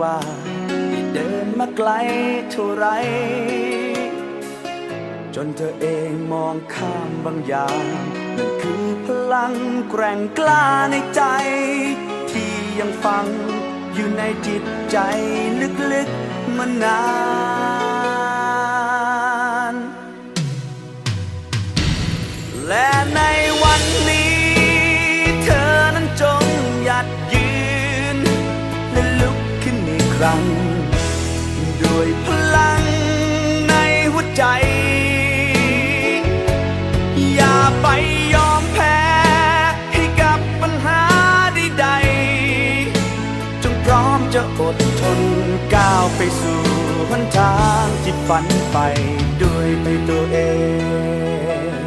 ว่าเดินมาไกลเท่าไร จนเธอเองมองข้ามบางอย่างนั่นคือพลังแกร่งกล้าในใจ ที่ยังฝังอยู่ในจิตใจลึกๆมานานและ รั้ง ด้วยพลังในหัวใจ อย่าไปยอมแพ้ให้กับปัญหาใดๆจงพร้อมจะอดทนก้าวไปสู่หนทางที่ฝันไปด้วยตัวเอง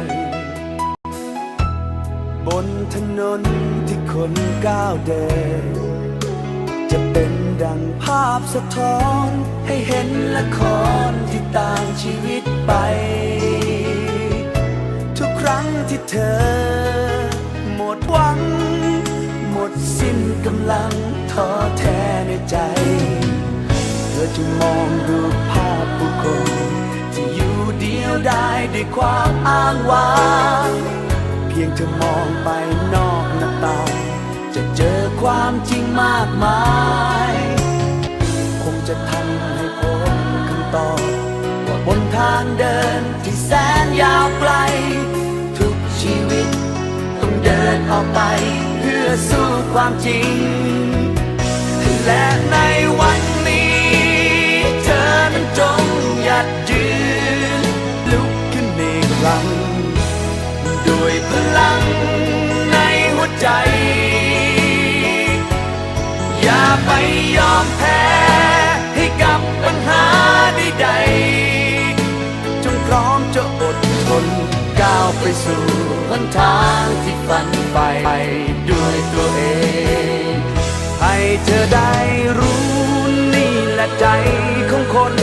บนถนนที่คนก้าวเดินจะเป็น ดังภาพสะท้อน ให้เห็นละครที่ต่างชีวิตไป ทุกครั้งที่เธอ หมดหวัง หมดสิ้นกำลังท้อแท้ในใจ เธอจะมองดูภาพผู้คนที่อยู่เดียวได้ด้วยความอ้างว้างเพียงเธอมองไปนอกหน้าต่างจะเจอความจริงมากมาย ยาวไกล ทุกชีวิต ต้องเดินออกไป เพื่อสู้ความจริง และในวันนี้ เธอนั้นจงหยัดยืน ลุกขึ้นอีกครั้งด้วยพลังในหัวใจ อย่าไปยอมแพ้ ไปสู่หนทางที่ฝันไปด้วยตัวเอง ให้เธอได้รู้นี่แหละใจของคน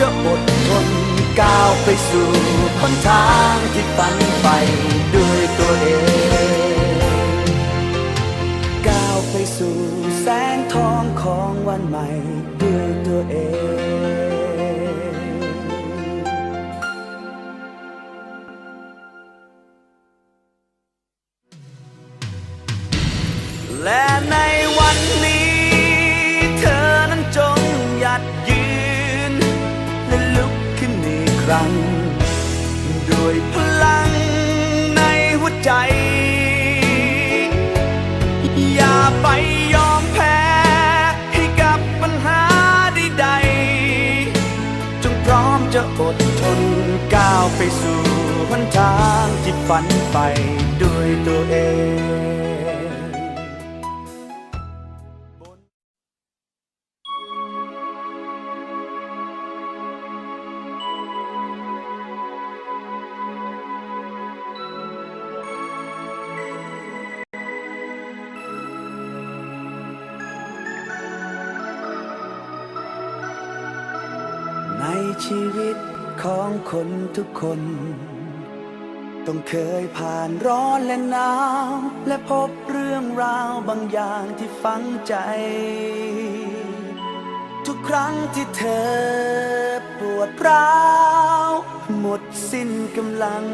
จะอดทนก้าวไปสู่หนทางที่ฝันไปด้วยตัวเอง ก้าวไปสู่แสงทองของวันใหม่ด้วยตัวเองและในวัน ครั้ง ด้วยพลังในหัวใจ อย่าไปยอมแพ้ให้กับปัญหาใดๆจงพร้อมจะอดทนก้าวไปสู่หนทางที่ฝันไปด้วยตัวเอง ในชีวิตของคนทุกคน ต้องเคยผ่านร้อนและหนาว และพบเรื่องราวบางอย่างที่ฝังใจ ทุกครั้งที่เธอปวดร้าว หมดสิ้นกำลัง